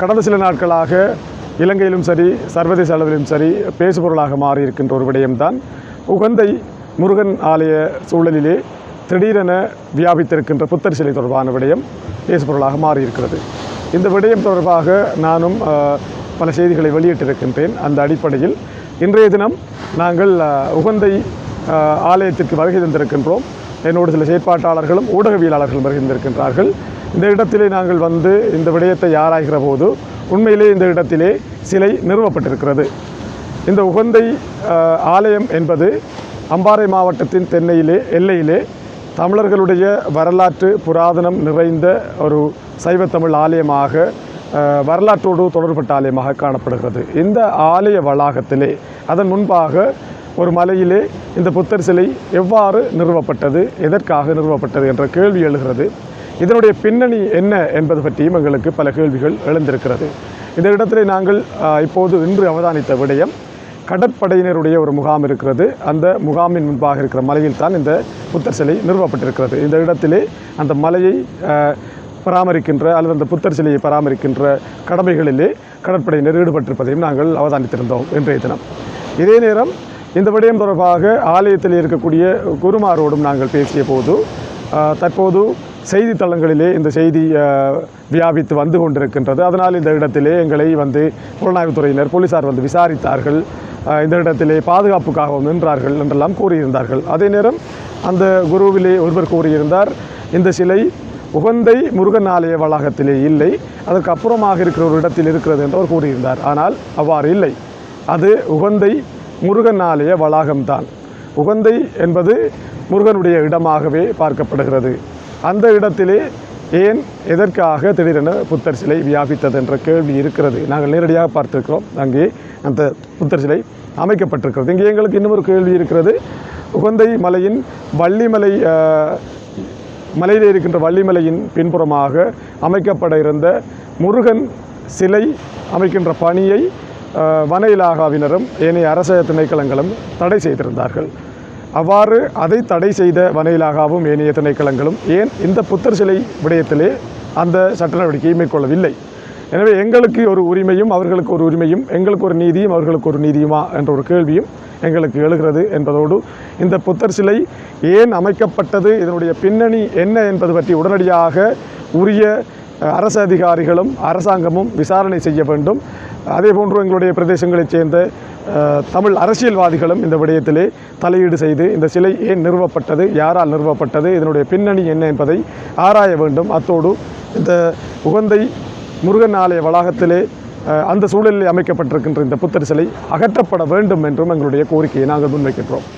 கடந்த சில நாட்களாக இலங்கையிலும் சரி சர்வதேச அளவிலும் சரி பேசுபொருளாக மாறி இருக்கின்ற ஒரு விடயம்தான் உகந்தை முருகன் ஆலய சூழலிலே திடீரென வியாபித்திருக்கின்ற புத்தர் சிலை தொடர்பான விடயம் பேசுபொருளாக மாறியிருக்கிறது. இந்த விடயம் தொடர்பாக நானும் பல செய்திகளை வெளியிட்டிருக்கின்றேன். அந்த அடிப்படையில் இன்றைய தினம் நாங்கள் உகந்தை ஆலயத்திற்கு வருகை தந்திருக்கின்றோம். என்னோடு சில செயற்பாட்டாளர்களும் ஊடகவியலாளர்களும் வருகை தந்திருக்கின்றார்கள். இந்த இடத்திலே நாங்கள் வந்து இந்த விடயத்தை ஆராய்கிற போது உண்மையிலே இந்த இடத்திலே சிலை நிறுவப்பட்டிருக்கிறது. இந்த உகந்தை ஆலயம் என்பது அம்பாறை மாவட்டத்தின் தென்னையிலே எல்லையிலே தமிழர்களுடைய வரலாற்று புராதனம் நிறைந்த ஒரு சைவத்தமிழ் தமிழ் ஆலயமாக வரலாற்றோடு தொடர்பட்ட ஆலயமாக காணப்படுகிறது. இந்த ஆலய வளாகத்திலே அதன் முன்பாக ஒரு மலையிலே இந்த புத்தர் சிலை எவ்வாறு நிறுவப்பட்டது எதற்காக நிறுவப்பட்டது என்ற கேள்வி எழுகிறது. இதனுடைய பின்னணி என்ன என்பது பற்றியும் எங்களுக்கு பல கேள்விகள் எழுந்திருக்கிறது. இந்த இடத்திலே நாங்கள் இப்போது இன்று அவதானித்த விடயம் கடற்படையினருடைய ஒரு முகாம் இருக்கிறது. அந்த முகாமின் முன்பாக இருக்கிற மலையில் தான் இந்த புத்தர் சிலை நிறுவப்பட்டிருக்கிறது. இந்த இடத்திலே அந்த மலையை பராமரிக்கின்ற அல்லது அந்த புத்தர் சிலையை பராமரிக்கின்ற கடமைகளிலே கடற்படையினர் ஈடுபட்டிருப்பதையும் நாங்கள் அவதானித்திருந்தோம் இன்றைய தினம். இதே நேரம் இந்த விடயம் தொடர்பாக ஆலயத்தில் இருக்கக்கூடிய குருமாரோடும் நாங்கள் பேசிய போது தற்போது செய்தித்தளங்களிலே இந்த செய்தி வியாபித்து வந்து கொண்டிருக்கின்றது. அதனால் இந்த இடத்திலே எங்களை வந்து புலனாய்வுத்துறையினர் போலீசார் வந்து விசாரித்தார்கள். இந்த இடத்திலே பாதுகாப்புக்காகவும் நின்றார்கள் என்றெல்லாம் கூறியிருந்தார்கள். அதே நேரம் அந்த குருவிலே ஒருவர் கூறியிருந்தார் இந்த சிலை உகந்தை முருகன் ஆலய வளாகத்திலே இல்லை. அதற்கு அப்புறமாக இருக்கிற ஒரு இடத்தில் இருக்கிறது என்று அவர் கூறியிருந்தார். ஆனால் அவ்வாறு இல்லை. அது உகந்தை முருகன் ஆலய வளாகம்தான். உகந்தை என்பது முருகனுடைய இடமாகவே பார்க்கப்படுகிறது. அந்த இடத்திலே ஏன் எதற்காக திடீரென புத்தர் சிலை வியாபித்தது என்ற கேள்வி இருக்கிறது? நாங்கள் நேரடியாக பார்த்துருக்கிறோம். அங்கே அந்த புத்தர் சிலை அமைக்கப்பட்டிருக்கிறது. இங்கே எங்களுக்கு இன்னொரு கேள்வி இருக்கிறது. உகந்தை மலையின் வள்ளிமலை மலையில் இருக்கின்ற வள்ளிமலையின் பின்புறமாக அமைக்கப்பட இருந்த முருகன் சிலை அமைக்கின்ற பணியை வன இலாகாவினரும் ஏனைய அரச திணைக்களங்களும் தடை செய்திருந்தார்கள். அவ்வாறு அதை தடை செய்த வனையிலாகவும் ஏனைய திணைக்களங்களும் ஏன் இந்த புத்தர் சிலை விடயத்திலே அந்த சட்ட நடவடிக்கையை மேற்கொள்ளவில்லை? எனவே எங்களுக்கு ஒரு உரிமையும் அவர்களுக்கு ஒரு உரிமையும் எங்களுக்கு ஒரு நீதியும் அவர்களுக்கு ஒரு நீதியுமா என்ற ஒரு கேள்வியும் எங்களுக்கு எழுகிறது என்பதோடு இந்த புத்தர் சிலை ஏன் அமைக்கப்பட்டது இதனுடைய பின்னணி என்ன என்பது பற்றி உடனடியாக உரிய அரசு அதிகாரிகளும் அரசாங்கமும் விசாரணை செய்ய வேண்டும். அதே போன்று எங்களுடைய பிரதேசங்களைச் சேர்ந்த தமிழ் அரசியல்வாதிகளும் இந்த விடயத்திலே தலையீடு செய்து இந்த சிலை ஏன் நிறுவப்பட்டது யாரால் நிறுவப்பட்டது இதனுடைய பின்னணி என்ன என்பதை ஆராய வேண்டும். அத்தோடு இந்த உகந்தை முருகன் ஆலய வளாகத்திலே அந்த சூழலில் அமைக்கப்பட்டிருக்கின்ற இந்த புத்தர் சிலை அகற்றப்பட வேண்டும் என்றும் எங்களுடைய கோரிக்கையை நாங்கள் முன்வைக்கின்றோம்.